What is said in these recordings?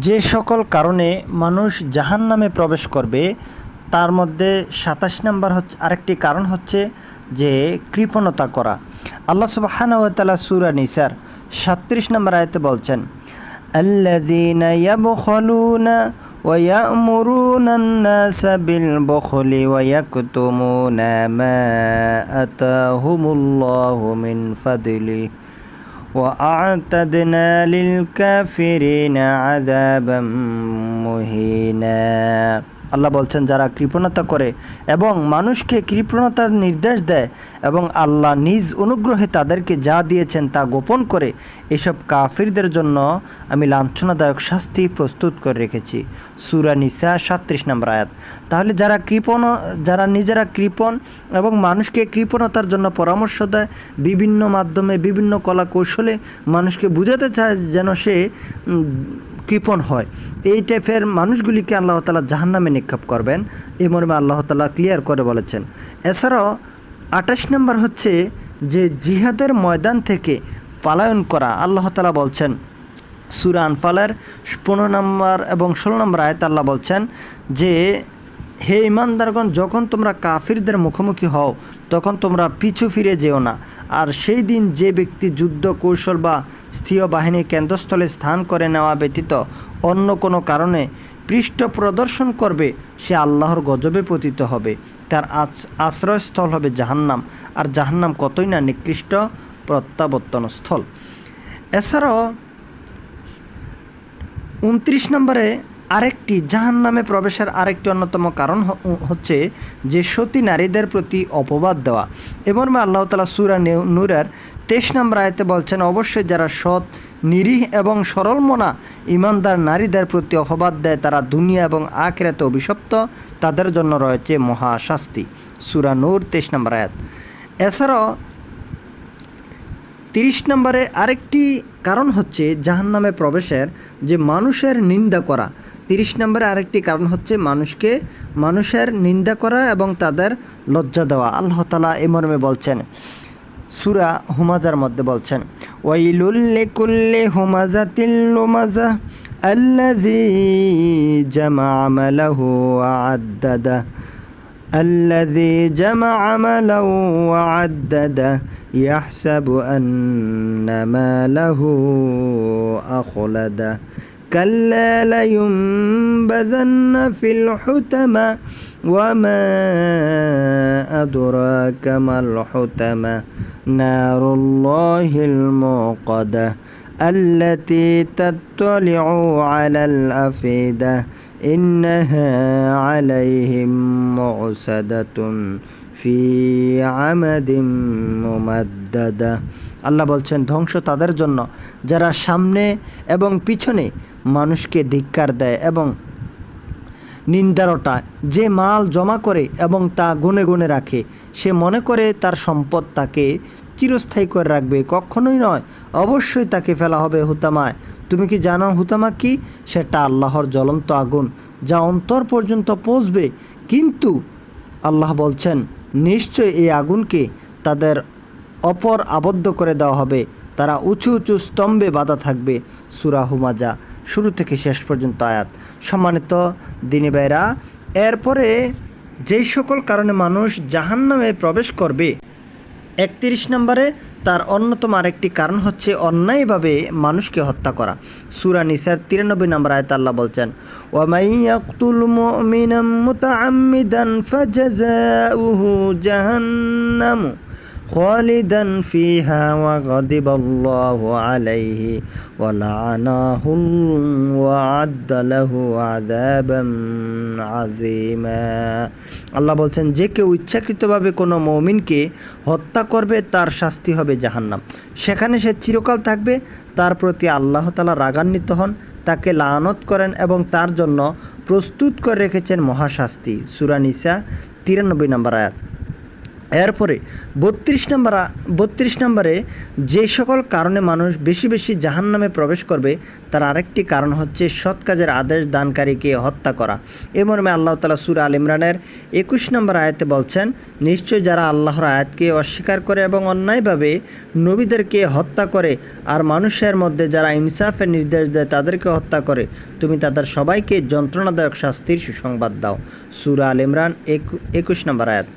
যে সকল কারণে মানুষ জাহান নামে প্রবেশ করবে তার মধ্যে সাতাশ নম্বর হচ্ছে আরেকটি কারণ হচ্ছে যে কৃপণতা করা আল্লাহ সুবাহানতালা সুরা নিসার সাত্রিশ নম্বর আয়তে বলছেন الذين يبخلون ويأمرون الناس بالبخل ويكتمون ما آتاهم الله من فضله وأعتدنا للكافرين عذابا مهينا আল্লাহ বলছেন যারা কৃপণতা করে এবং মানুষকে কৃপণতার নির্দেশ দেয় এবং আল্লাহ নিজ অনুগ্রহে তাদেরকে যা দিয়েছেন তা গোপন করে এসব কাফিরদের জন্য আমি লাঞ্ছনাদায়ক শাস্তি প্রস্তুত করে রেখেছি। সুরা নিসা সাত্রিশ নম্বর আয়াত। তাহলে যারা কৃপণ, যারা নিজেরা কৃপণ এবং মানুষকে কৃপণতার জন্য পরামর্শ দেয়, বিভিন্ন মাধ্যমে, বিভিন্ন কলা কৌশলে মানুষকে বুঝাতে চায় যেন সে কৃপণ হয়। এই টাইপের মানুষগুলিকে আল্লাহ তালা জাহান্নামে নিক্ষেপ করবেন। এই মর্মে আল্লাহ তালা ক্লিয়ার করে বলেছেন। এছাড়াও আঠাশ নম্বর হচ্ছে যে জিহাদের ময়দান থেকে পালায়ন করা, আল্লাহ তালা বলছেন। সুরা আনফালের পনেরো নম্বর এবং ষোলো নম্বর আয়ত আল্লাহ বলছেন যে, হে ইমানদারগণ, যখন তোমরা কাফিরদের মুখোমুখি হও, তখন তোমরা পিছু ফিরে যেও না। আর সেই দিন যে ব্যক্তি যুদ্ধ, কৌশল বা স্থির বাহিনীর কেন্দ্রস্থলে স্থান করে নেওয়া ব্যতীত অন্য কোনো কারণে পৃষ্ঠ প্রদর্শন করবে, সে আল্লাহর গজবে পতিত হবে। তার আশ্রয়স্থল হবে জাহান্নাম। আর জাহান্নাম কতই না নিকৃষ্ট প্রত্যাবর্তন স্থল এছাড়াও উনত্রিশ নম্বরে আরেকটি জাহান নামে প্রবেশের আরেকটি অন্যতম কারণ হচ্ছে যে সতী নারীদের প্রতি অপবাদ দেওয়া। এবং আল্লাহ তালা সুরা নূরের তেইশ নম্বর আয়তে বলছেন, অবশ্যই যারা সৎ, নিরীহ এবং সরলমনা ইমানদার নারীদের প্রতি অপবাদ দেয়, তারা দুনিয়া এবং আখেরাতে অভিশপ্ত। তাদের জন্য রয়েছে মহাশাস্তি সুরা নূর তেইশ নম্বর আয়াত। এছাড়াও তিরিশ নম্বরে আরেকটি কারণ হচ্ছে জাহান্নামে প্রবেশের যে মানুষের নিন্দা করা। তিরিশ নম্বরে আরেকটি কারণ হচ্ছে মানুষকে, মানুষের নিন্দা করা এবং তাদের লজ্জা দেওয়া। আল্লাহ তালা এ মর্মে বলছেন, সুরা হুমাজার মধ্যে বলছেন ওয়াইলুল্লি কুল্লি হুমাজাতিল লুমাজা আল্লাযী জামা আদ্দাদা الذي جمع مالا وعدده يحسب أن ماله أخلده كلا لينبذن في الحتمة وما أدراك ما الحتمة نار الله الموقدة التي تطلع على الأفئدة. إنها عليهم معسدة في عمد ممددة আল্লাহ বলছেন ধ্বংস তাদের জন্য যারা সামনে এবং পিছনে মানুষকে ধিক্কার দেয় এবং নিন্দারটা যে মাল জমা করে এবং তা গুনে গুনে রাখে সে মনে করে তার সম্পদ তাকে চিরস্থায়ী করে রাখবে, কখনোই নয়। অবশ্যই তাকে ফেলা হবে হুতামায়। তুমি কি জানো হুতামা কি? সেটা আল্লাহর জ্বলন্ত আগুন, যা অন্তর পর্যন্ত পৌঁছবে। কিন্তু আল্লাহ বলছেন নিশ্চয় এই আগুনকে তাদের অপর আবদ্ধ করে দেওয়া হবে। তারা উঁচু উঁচু স্তম্ভে বাধা থাকবে। সুরা হুমাজা, শুরু থেকে শেষ পর্যন্ত আয়াত। সম্মানিত দিনী ভাইরা এরপরে যেই সকল কারণে মানুষ জাহান্নামে প্রবেশ করবে একত্রিশ নম্বরে তার অন্যতম আরেকটি কারণ হচ্ছে অন্যায়ভাবে মানুষকে হত্যা করা। সুরা নিসার তিরানব্বই নম্বর আয়ত আল্লাহ বলছেন ওয়ামাইয়াকুল خالدا فيها وغضب الله عليه ولعنه وعد له عذابا عظيما আল্লাহ বলছেন যে কেউ ইচ্ছাকৃতভাবে কোনো মৌমিনকে হত্যা করবে তার শাস্তি হবে জাহান্নাম সেখানে সে চিরকাল থাকবে তার প্রতি আল্লাহ তালা রাগান্বিত হন তাকে লানত করেন এবং তার জন্য প্রস্তুত করে রেখেছেন মহাশাস্তি সুরানিসা তিরানব্বই নম্বর আয়াত এরপরে বত্রিশ নম্বর বত্রিশ নম্বরে যে সকল কারণে মানুষ বেশি বেশি জাহান নামে প্রবেশ করবে, তার আরেকটি কারণ হচ্ছে সৎ কাজের আদেশ দানকারীকে হত্যা করা। এ মর্মে আল্লাহ তালা সুরা আল ইমরানের একুশ নম্বর আয়াতে বলছেন, নিশ্চয় যারা আল্লাহর আয়াতকে অস্বীকার করে এবং অন্যায়ভাবে নবীদেরকে হত্যা করে আর মানুষের মধ্যে যারা ইনসাফের নির্দেশ দেয় তাদেরকে হত্যা করে, তুমি তাদের সবাইকে যন্ত্রণাদায়ক শাস্তির সুসংবাদ দাও। সুরা আল ইমরান একুশ নম্বর আয়াত।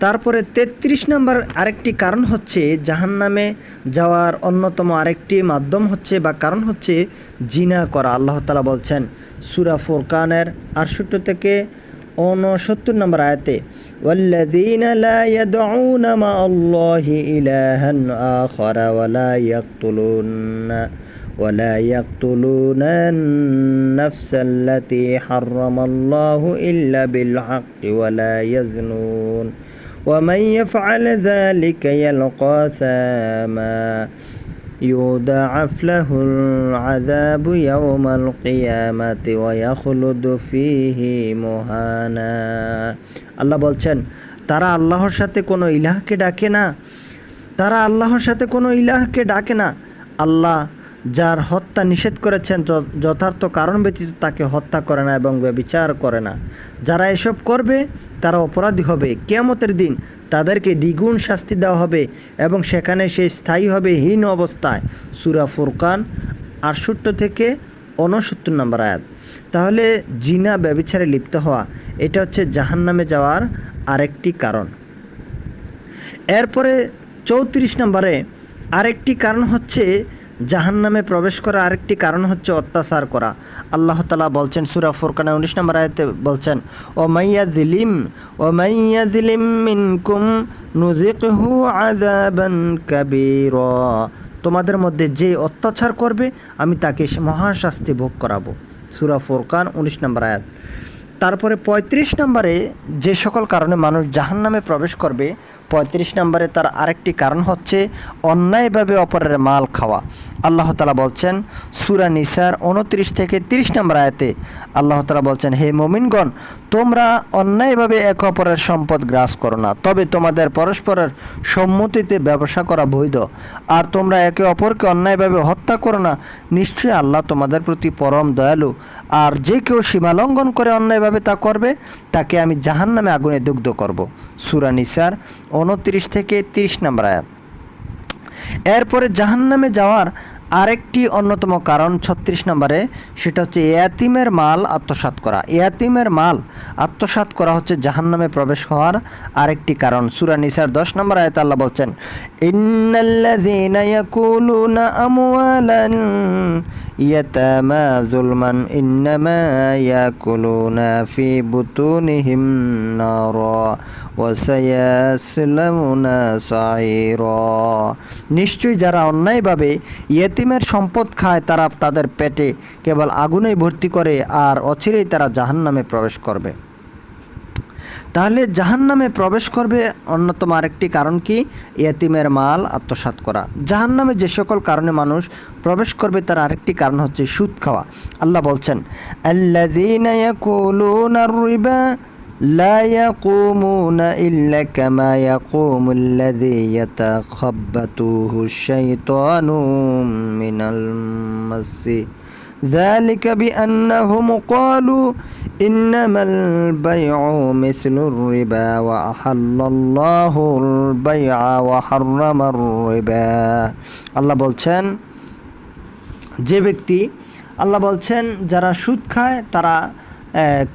তারপরে ৩৩ নম্বর আরেকটি কারণ হচ্ছে জাহান্নামে যাওয়ার অন্যতম আরেকটি মাধ্যম হচ্ছে বা কারণ হচ্ছে জিনা করা আল্লাহ তালা বলছেন সুরা ফোরকানের আটষট্টি থেকে ঊনসত্তর নম্বর আয়াতে والذين لا يدعون مع الله إلها آخر ولا يقتلون ولا يقتلون النفس التي حرم الله إلا بالحق ولا يزنون ومن يفعل ذلك يلقى ثاما يضاعف له العذاب يوم القيامة ويخلد فيه مهانا আল্লাহ বলছেন তারা আল্লাহর সাথে কোনো ইলাহকে ডাকে না তারা আল্লাহর সাথে কোনো ইলাহকে ডাকে না আল্লাহ যার হত্যা নিষেধ করেছেন যথার্থ কারণ ব্যতীত তাকে হত্যা করে না এবং বিচার করে না। যারা এসব করবে, তারা অপরাধী হবে। কেয়ামতের দিন তাদেরকে দ্বিগুণ শাস্তি দেওয়া হবে এবং সেখানে সে স্থায়ী হবে হীন অবস্থায়। সুরা ফুরকান আটষট্টি থেকে ঊনসত্তর নম্বর আয়াত। তাহলে জিনা, ব্যবিচারে লিপ্ত হওয়া, এটা হচ্ছে জাহান্নামে যাওয়ার আরেকটি কারণ। এরপরে চৌত্রিশ নম্বরে আরেকটি কারণ হচ্ছে জাহান্নামে প্রবেশ করা আরেকটি কারণ হচ্ছে অত্যাচার করা। আল্লাহ তালা বলছেন, সুরা ফুরকানে উনিশ নম্বর আয়তে বলছেন ও মাইয়া জিলিম ও মাইয়া জিলিম মিনকুম নুজিকহু আযাবান কাবীরা। তোমাদের মধ্যে যে অত্যাচার করবে, আমি তাকে মহাশাস্তি ভোগ করাবো। সুরা ফুরকান উনিশ নম্বর আয়াত। তারপরে ৩৫ নম্বরে যে সকল কারণে মানুষ জাহান্নামে প্রবেশ করবে ৩৫ নম্বরে তার আরেকটি কারণ হচ্ছে অন্যায়ভাবে অপরের মাল খাওয়া। আল্লাহ তালা বলছেন, সুরা নিসার উনত্রিশ থেকে ৩০ নম্বর আয়াতে আল্লাহ তালা বলছেন, হে মোমিনগণ, তোমরা অন্যায়ভাবে এক অপরের সম্পদ গ্রাস করো না, তবে তোমাদের পরস্পরের সম্মতিতে ব্যবসা করা বৈধ। আর তোমরা একে অপরকে অন্যায়ভাবে হত্যা করো না, নিশ্চয়ই আল্লাহ তোমাদের প্রতি পরম দয়ালু। আর যে কেউ সীমা লঙ্ঘন করে অন্যায়ভাবে তা করবে, তাকে আমি জাহান নামে আগুনে দুগ্ধ করব। সুরা নিসার উনত্রিশ থেকে তিরিশ নম্বর আয়াত। এরপরে জাহান্নামে যাওয়ার আরেকটি অন্যতম কারণ ছত্রিশ নম্বরে, সেটা হচ্ছে এয়াতিমের মাল আত্মসাৎ করা। এয়াতিমের মাল আত্মসাৎ করা হচ্ছে জাহান্নামে প্রবেশ হওয়ার আরেকটি কারণ। সুরা নিসার দশ নম্বর আয়তে আল্লাহ বলছেন, ইন্নাল্লাযীনা ইয়াকুলুনা নিশ্চয়ই যারা অন্যায়ভাবে ইয়েতিমের সম্পদ খায় তারা তাদের পেটে। কেবল আগুনেই ভর্তি করে আর অচিরেই তারা জাহান্নামে প্রবেশ করবে। তাহলে জাহান্নামে প্রবেশ করবে অন্যতম আরেকটি কারণ কি? ইয়েতিমের মাল আত্মসাৎ করা। জাহান্নামে যে সকল কারণে মানুষ প্রবেশ করবে তার আরেকটি কারণ হচ্ছে সুদ খাওয়া। আল্লাহ বলছেন আর-রিবা لا يقومون إلا كما يقوم الذي يتخبطه الشيطان من المس ذلك بأنهم قالوا إنما البيع مثل الربا وأحل الله البيع وحرم الربا الله বলছেন যে ব্যক্তি আল্লাহ বলছেন যারা সুদ খায় তারা আহ,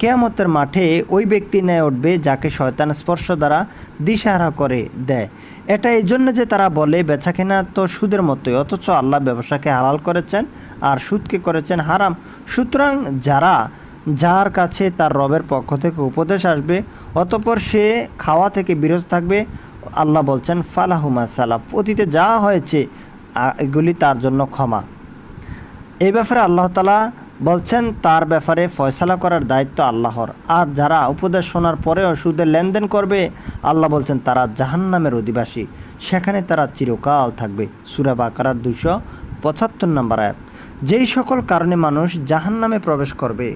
কেয়ামতের মাঠে ওই ব্যক্তি ন্যায় উঠবে যাকে শয়তান স্পর্শ দ্বারা দিশাহারা করে দেয়। এটা এই জন্য যে তারা বলে বেচা কেনা তো সুদের মতোই, অথচ আল্লাহ ব্যবসাকে হালাল করেছেন আর সুদকে করেছেন হারাম। সুতরাং যারা, যার কাছে তার রবের পক্ষ থেকে উপদেশ আসবে, অতপর সে খাওয়া থেকে বিরত থাকবে, আল্লাহ বলছেন ফালাহুমা সালাফ অতীতে যা হয়েছে এগুলি তার জন্য ক্ষমা। এই ব্যাপারে আল্লাহ তালা বলছেন, তার ব্যাপারে ফয়সালা করার দায়িত্ব আল্লাহর। আর যারা উপদেশ শোনার পরেও সুদের লেনদেন করবে, আল্লাহ বলছেন, তারা জাহান্নামের অধিবাসী। সেখানে তারা চিরকাল থাকবে। সুরা বাকারার দুশো পঁচাত্তর নম্বর আয়াত। যেই সকল কারণে মানুষ জাহান্নামে প্রবেশ করবে,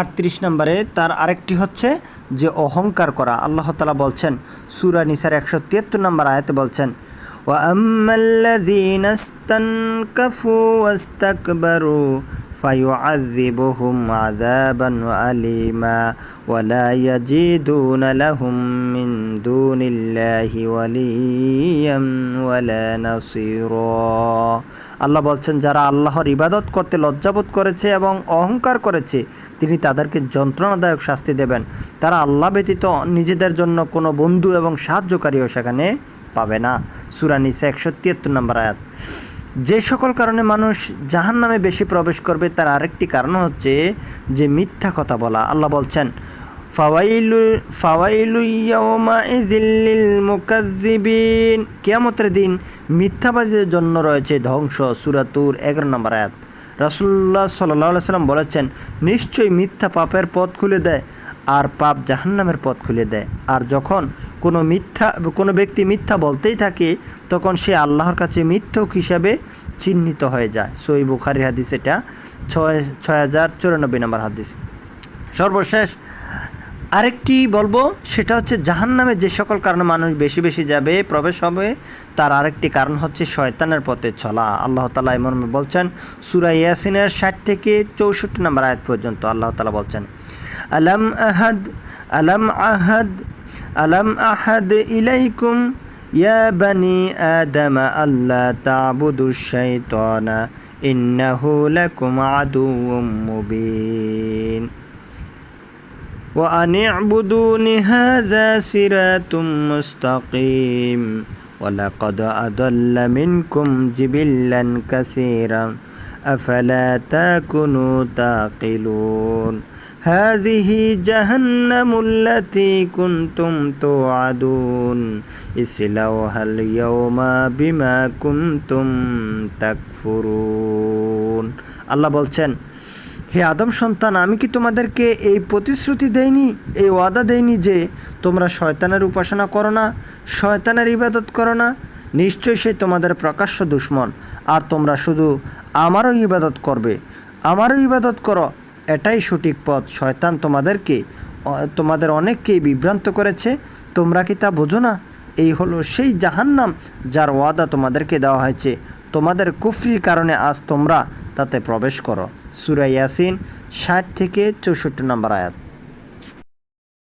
আটত্রিশ নম্বরে তার আরেকটি হচ্ছে যে, অহংকার করা। আল্লাহ তালা বলছেন, সুরা নিসার একশো তিয়াত্তর নম্বর আয়াতে বলছেন وأما الذين استنكفوا واستكبروا فيعذبهم عذابا أليما ولا يجدون لهم من دون الله وليا ولا نصيرا আল্লাহ বলছেন যারা আল্লাহর ইবাদত করতে লজ্জাবোধ করেছে এবং অহংকার করেছে তিনি তাদেরকে যন্ত্রণাদায়ক শাস্তি দেবেন তারা আল্লাহ ব্যতীত নিজেদের জন্য কোনো বন্ধু এবং সাহায্যকারীও সেখানে পাবে না। সুরানিসা একশো তিয়াত্তর নম্বর আয়াত। যে সকল কারণে মানুষ জাহান নামে বেশি প্রবেশ করবে, তার আরেকটি কারণ হচ্ছে যে মিথ্যা কথা বলা। আল্লাহ বলছেন কিয়ামতের দিন মিথ্যাবাদীদের জন্য রয়েছে ধ্বংস। সুরাতুর এগারো নম্বর আয়াত। রাসূলুল্লাহ সাল্লাল্লাহু আলাইহি সাল্লাম বলেছেন, নিশ্চয়ই মিথ্যা পাপের পথ খুলে দেয়। আর পাপ জাহান্নামের পথ খুলে দেয়। আর যখন কোনো মিথ্যা, কোনো ব্যক্তি মিথ্যা বলতেই থাকে, তখন সে আল্লাহর কাছে মিথ্যক হিসাবে চিহ্নিত হয়ে যায়। সই বুখারি হাদিস এটা, ছয় ছয় হাজার চুরানব্বই নম্বর হাদিস। সর্বশেষ আরেকটি বলব, সেটা হচ্ছে জাহান্নামে যে সকল কারণে মানুষ বেশি বেশি যাবে, প্রবেশ হবে, তার আরেকটি কারণ হচ্ছে শয়তানের পথে চলা। আল্লাহ তালা এমন বলছেন, সুরা ইয়াসিনের ষাট থেকে চৌষট্টি নম্বর আয়াত পর্যন্ত আল্লাহ তালা বলছেন, আলম আহাদ আলম আহাদ আলম আহাদ ইলাইকুম, ইয়া বানি আদম আল্লাহ তাবুদু শাইতানা ইন্নাহু লাকুম মুবিন। وأن اعبدون هذا صراط مستقيم ولقد أضل منكم جبلا كثيرا أفلا تكونوا تعقلون هذه جهنم التي كنتم توعدون اصلوها اليوم بما كنتم تكفرون الله বলছেন হে আদম সন্তান, আমি কি তোমাদেরকে এই প্রতিশ্রুতি দেইনি, এই ওয়াদা দেইনি যে তোমরা শয়তানের উপাসনা করো না, শয়তানের ইবাদত করো না? নিশ্চয়ই সে তোমাদের প্রকাশ্য দুশ্মন, আর তোমরা শুধু আমারও ইবাদত করবে। আমারও ইবাদত করো, এটাই সঠিক পথ। শয়তান তোমাদেরকে তোমাদের অনেককেই বিভ্রান্ত করেছে, তোমরা কি তা বোঝো না? এই হলো সেই জাহান্নাম যার ওয়াদা তোমাদেরকে দেওয়া হয়েছে। তোমাদের কুফরির কারণে আজ তোমরা তাতে প্রবেশ করো। সুরা ইয়াসিন ষাট থেকে চৌষট্টি নম্বর আয়াত।